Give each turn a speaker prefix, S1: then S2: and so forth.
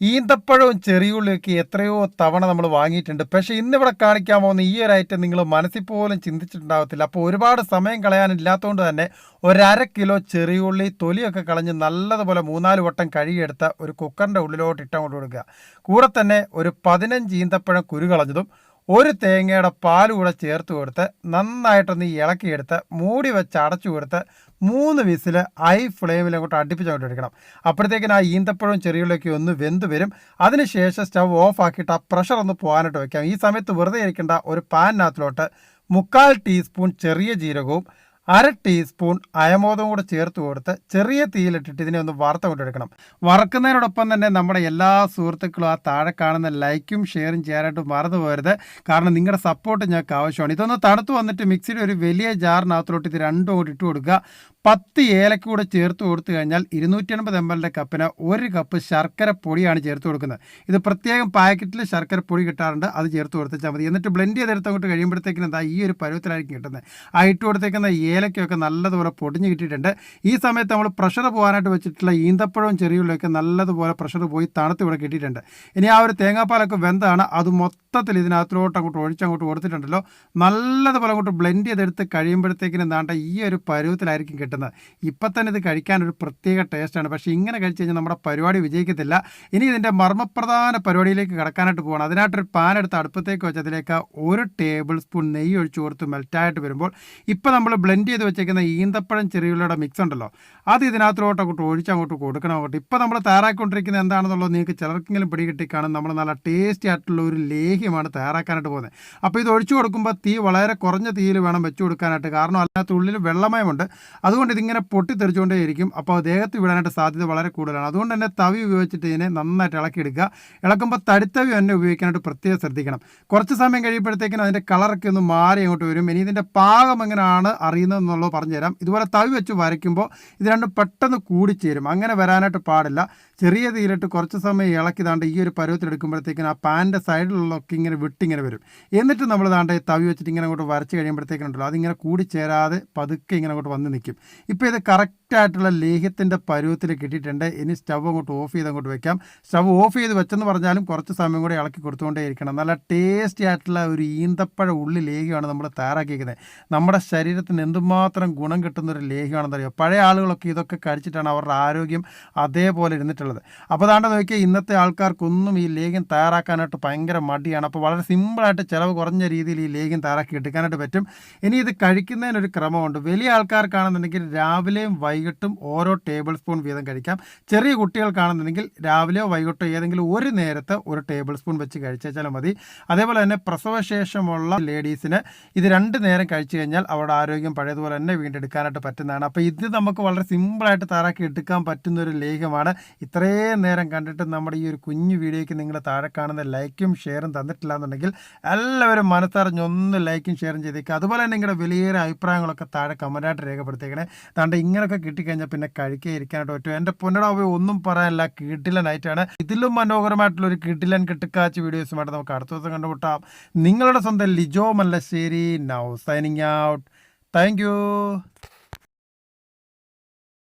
S1: ഈന്തപ്പഴവും ചെറിയുള്ളിയൊക്കെ എത്രയോ തവണ നമ്മൾ വാങ്ങിയിട്ടുണ്ട്. പക്ഷേ ഇന്നിവിടെ കാണിക്കാൻ പോകുന്ന ഈ ഒരു ഐറ്റം നിങ്ങൾ മനസ്സിൽ പോലും ചിന്തിച്ചിട്ടുണ്ടാകത്തില്ല അപ്പോൾ ഒരുപാട് സമയം കളയാനില്ലാത്തതുകൊണ്ട് തന്നെ ഒരര കിലോ ചെറിയുള്ളി തൊലിയൊക്കെ കളഞ്ഞ് നല്ലതുപോലെ മൂന്നാൽ വട്ടം കഴുകിയെടുത്ത ഒരു കുക്കറിന്റെ ഉള്ളിലോട്ട് ഇട്ടം കൊണ്ട് കൊടുക്കുക. കൂടെ തന്നെ ഒരു പതിനഞ്ച് ഈന്തപ്പഴം കുരു കളഞ്ഞതും ഒരു തേങ്ങയുടെ പാൽ കൂടെ ചേർത്ത് കൊടുത്ത് നന്നായിട്ടൊന്ന് ഇളക്കിയെടുത്ത് മൂടി വെച്ച് അടച്ചു കൊടുത്ത് മൂന്ന് വിസിൽ ഹൈ ഫ്ലെയിമിൽ അങ്ങോട്ട് അടുപ്പിച്ചങ്ങോട്ട് എടുക്കണം. അപ്പോഴത്തേക്കിന് ആ ഈന്തപ്പഴവും ചെറിയുള്ളിയൊക്കെ ഒന്ന് വെന്ത് വരും. അതിനുശേഷം സ്റ്റവ് ഓഫ് ആക്കിയിട്ട് ആ പ്രഷർ ഒന്ന് പോകാനായിട്ട് വയ്ക്കാം ഈ സമയത്ത് വെറുതെ ഇരിക്കേണ്ട ഒരു പാനിനകത്തിലോട്ട് മുക്കാൽ ടീസ്പൂൺ ചെറിയ ജീരകവും അര ടീസ്പൂൺ അയമോദം കൂടെ ചേർത്ത് കൊടുത്ത് ചെറിയ തീയിലിട്ടിട്ട് ഇതിനെ ഒന്ന് വറുത്ത് കൊണ്ടെടുക്കണം വറക്കുന്നതിനോടൊപ്പം തന്നെ നമ്മുടെ എല്ലാ സുഹൃത്തുക്കളും ആ താഴെ കാണുന്ന ലൈക്കും ഷെയറും ചെയ്യാനായിട്ട് മറന്നു പോരുത് കാരണം നിങ്ങളുടെ സപ്പോർട്ട് ഞങ്ങൾക്ക് ആവശ്യമാണ്. ഇതൊന്ന് തണുത്ത് വന്നിട്ട് മിക്സിയുടെ ഒരു വലിയ ജാറിനകത്തിലോട്ട് ഇത് രണ്ടും കൂടി ഇട്ട് കൊടുക്കുക. പത്ത് ഏലക്ക കൂടെ ചേർത്ത് കൊടുത്തു കഴിഞ്ഞാൽ ഇരുന്നൂറ്റി എൺപത് എം എല്ലിന്റെ കപ്പിന് ഒരു കപ്പ് ശർക്കര പൊടിയാണ് ചേർത്ത് കൊടുക്കുന്നത്. ഇത് പ്രത്യേകം പാക്കറ്റിൽ ശർക്കര പൊടി കിട്ടാറുണ്ട്. അത് ചേർത്ത് കൊടുത്താൽ മതി. എന്നിട്ട് ബ്ലെൻഡ് ചെയ്തെടുത്തങ്ങോട്ട് കഴിയുമ്പോഴത്തേക്കിന് എന്താ ഈ ഒരു പരുവത്തിലായിരിക്കും കിട്ടുന്നത്. ആ ഇട്ട് കൊടുത്തേക്കുന്ന ഏലക്കയൊക്കെ നല്ലതുപോലെ പൊടിഞ്ഞ് കിട്ടിയിട്ടുണ്ട്. ഈ സമയത്ത് നമ്മൾ പ്രഷർ പോകാനായിട്ട് വെച്ചിട്ടുള്ള ഈന്തപ്പഴവും ചെറിയുള്ളിയൊക്കെ നല്ലതുപോലെ പ്രഷർ പോയി തണുത്ത് ഇവിടെ കിട്ടിയിട്ടുണ്ട്. ഇനി ആ ഒരു തേങ്ങാപ്പാലൊക്കെ വെന്താണ് അത് മൊത്തത്തിൽ ഇതിനകത്തോട്ട് അങ്ങോട്ട് ഒഴിച്ചങ്ങോട്ട് കൊടുത്തിട്ടുണ്ടല്ലോ. നല്ലതുപോലെ അങ്ങോട്ട് ബ്ലെൻഡ് ചെയ്തെടുത്ത് കഴിയുമ്പോഴത്തേക്കിന് എന്താണ്ട് ഈ ഒരു പരുവത്തിലായിരിക്കും കിട്ടുന്നത്. ഇപ്പം തന്നെ ഇത് കഴിക്കാൻ ഒരു പ്രത്യേക ടേസ്റ്റാണ് പക്ഷേ ഇങ്ങനെ കഴിച്ച് കഴിഞ്ഞാൽ നമ്മുടെ പരിപാടി വിജയിക്കത്തില്ല. ഇനി ഇതിന്റെ മർമ്മപ്രധാന പരിപാടിയിലേക്ക് കിടക്കാനായിട്ട് പോകണം അതിനായിട്ടൊരു പാൻ എടുത്ത് അടുപ്പത്തേക്ക് വെച്ച് അതിലേക്ക് ഒരു ടേബിൾ സ്പൂൺ നെയ്യ് ഒഴിച്ച് കൊടുത്ത് മെൽറ്റായിട്ട് വരുമ്പോൾ ഇപ്പോൾ നമ്മൾ ബ്ലെൻഡ് ചെയ്ത് വെച്ചേക്കുന്ന ഈന്തപ്പഴം ചെറിയുള്ളിയുടെ മിക്സ് ഉണ്ടല്ലോ. അത് ഇതിനകത്തോട്ട് അങ്ങോട്ട് ഒഴിച്ച് അങ്ങോട്ട് കൊടുക്കണം അങ്ങോട്ട്. ഇപ്പോൾ നമ്മൾ തയ്യാറാക്കിക്കൊണ്ടിരിക്കുന്നത് എന്താണെന്നുള്ളത് നിങ്ങൾക്ക് ചിലർക്കെങ്കിലും പിടി കിട്ടിക്കാണും നമ്മൾ നല്ല ടേസ്റ്റി ആയിട്ടുള്ള ഒരു ലേഹ്യമാണ് തയ്യാറാക്കാനായിട്ട് പോകുന്നത്. അപ്പോൾ ഇത് ഒഴിച്ചു കൊടുക്കുമ്പോൾ തീ വളരെ കുറഞ്ഞ തീയിൽ വേണം വെച്ചു കൊടുക്കാനായിട്ട്. കാരണം അതിനകത്ത് ഉള്ളിൽ വെള്ളമയമുണ്ട്. അതുകൊണ്ട് ഇതിങ്ങനെ പൊട്ടിത്തെറിച്ചുകൊണ്ടേയിരിക്കും. അപ്പോൾ ദേഹത്ത് വിടാനായിട്ട് സാധ്യത വളരെ കൂടുതലാണ്. അതുകൊണ്ട് തന്നെ തവി ഉപയോഗിച്ചിട്ട് ഇതിനെ നന്നായിട്ട് ഇളക്കിയെടുക്കുക ഇളക്കുമ്പോൾ തടിത്തവി തന്നെ ഉപയോഗിക്കാനായിട്ട് പ്രത്യേകം ശ്രദ്ധിക്കണം. കുറച്ച് സമയം കഴിയുമ്പോഴത്തേക്കിനും അതിന്റെ കളറൊക്കെ ഒന്ന് മാറി അങ്ങോട്ട് വരും. ഇനി ഇതിന്റെ പാകം എങ്ങനെയാണ് അറിയുന്നതെന്നുള്ളത് പറഞ്ഞുതരാം. ഇതുപോലെ തവി വെച്ച് വരയ്ക്കുമ്പോൾ ഇത് രണ്ടും പെട്ടെന്ന് കൂടിച്ചേരും. അങ്ങനെ വരാനായിട്ട് പാടില്ല. ചെറിയ തീയിലിട്ട് കുറച്ച് സമയം ഇളക്കി താണ്ട് ഈ ഒരു പരുവത്തിലെടുക്കുമ്പോഴത്തേക്കിനും ആ പാന്റെ സൈഡിലുള്ളതൊക്കെ ഇങ്ങനെ വിട്ടിങ്ങനെ വരും. എന്നിട്ട് നമ്മൾ താണ്ട് തവി വെച്ചിട്ട് ഇങ്ങനെ അങ്ങോട്ട് വരച്ച് കഴിയുമ്പോഴത്തേക്കുണ്ടല്ലോ അതിങ്ങനെ കൂടിച്ചേരാതെ പതുക്കെ ഇങ്ങനെ അങ്ങോട്ട് വന്ന് നിൽക്കും ഇപ്പോൾ ഇത് കറക്റ്റായിട്ടുള്ള ലേഹ്യത്തിന്റെ പരുവത്തിൽ കിട്ടിയിട്ടുണ്ട്. ഇനി സ്റ്റവ് അങ്ങോട്ട് ഓഫ് ചെയ്ത് അങ്ങോട്ട് വെക്കാം. സ്റ്റവ് ഓഫ് ചെയ്ത് വെച്ചെന്ന് പറഞ്ഞാലും കുറച്ച് സമയം കൂടെ ഇളക്കി കൊടുത്തുകൊണ്ടേ ഇരിക്കണം. നല്ല ടേസ്റ്റി ആയിട്ടുള്ള ഒരു ഈന്തപ്പഴ ഉള്ളി ലേഹ്യമാണ് നമ്മൾ തയ്യാറാക്കിയിരിക്കുന്നത്. നമ്മുടെ ശരീരത്തിന് എന്തുമാത്രം ഗുണം കിട്ടുന്ന ഒരു ലേഹ്യമാണെന്നറിയോ? പഴയ ആളുകളൊക്കെ ഇതൊക്കെ കഴിച്ചിട്ടാണ് അവരുടെ ആരോഗ്യം അതേപോലെ ഇരുന്നിട്ടുള്ളത്. അപ്പോൾ അതാണ്ട് നോക്കിയാൽ ഇന്നത്തെ ആൾക്കാർക്കൊന്നും ഈ ലേഖ്യം തയ്യാറാക്കാനായിട്ട് ഭയങ്കര മടിയാണ്. അപ്പോൾ വളരെ സിമ്പിളായിട്ട് ചിലവ് കുറഞ്ഞ രീതിയിൽ ഈ ലേഖ്യം തയ്യാറാക്കി എടുക്കാനായിട്ട് പറ്റും. ഇനി ഇത് കഴിക്കുന്നതിനൊരു ക്രമമുണ്ട്. വലിയ ആൾക്കാർക്കാണെന്നുണ്ടെങ്കിൽ രാവിലെയും വൈകിട്ടും ഓരോ ടേബിൾ സ്പൂൺ വീതം കഴിക്കാം. ചെറിയ കുട്ടികൾക്കാണെന്നുണ്ടെങ്കിൽ രാവിലെയോ വൈകിട്ടോ ഏതെങ്കിലും ഒരു നേരത്തെ ഒരു ടേബിൾ സ്പൂൺ വെച്ച് കഴിച്ചാലും മതി. അതേപോലെ തന്നെ പ്രസവശേഷമുള്ള ലേഡീസിന് ഇത് രണ്ട് നേരം കഴിച്ചു കഴിഞ്ഞാൽ അവരുടെ ആരോഗ്യം പഴയതുപോലെ തന്നെ വീണ്ടെടുക്കാനായിട്ട് പറ്റുന്നതാണ്. അപ്പോൾ ഇത് നമുക്ക് വളരെ സിമ്പിളായിട്ട് തയ്യാറാക്കി എടുക്കാൻ പറ്റുന്ന ഒരു ലേഖമാണ് ഇത്രയും നേരം കണ്ടിട്ട് നമ്മുടെ ഈ ഒരു കുഞ്ഞു വീഡിയോയ്ക്ക് നിങ്ങൾ താഴെ കാണുന്ന ലൈക്കും ഷെയറും തന്നിട്ടില്ല എന്നുണ്ടെങ്കിൽ എല്ലാവരും മനസ്സറിഞ്ഞൊന്ന് ലൈക്കും ഷെയറും ചെയ്തേക്കുക അതുപോലെ തന്നെ നിങ്ങളുടെ വലിയ അഭിപ്രായങ്ങളൊക്കെ താഴെ കമന്റായിട്ട് രേഖപ്പെടുത്തിയേക്കണേ. താണ്ട് ഇങ്ങനെയൊക്കെ കിട്ടിക്കഴിഞ്ഞാൽ പിന്നെ കഴിക്കേ ഇരിക്കാനായിട്ട് പറ്റും. എന്റെ പൊന്നടാവ് ഒന്നും പറയാനില്ല. കിട്ടിലനായിട്ടാണ് ഇതിലും മനോഹരമായിട്ടുള്ള ഒരു കിട്ടിലൻ കിട്ടുക്കാച്ച് വീഡിയോസുമായിട്ട് നമുക്ക് അടുത്ത ദിവസം കണ്ടുമുട്ടാം. നിങ്ങളുടെ സ്വന്തം Lijo Mallassery. Now signing out thank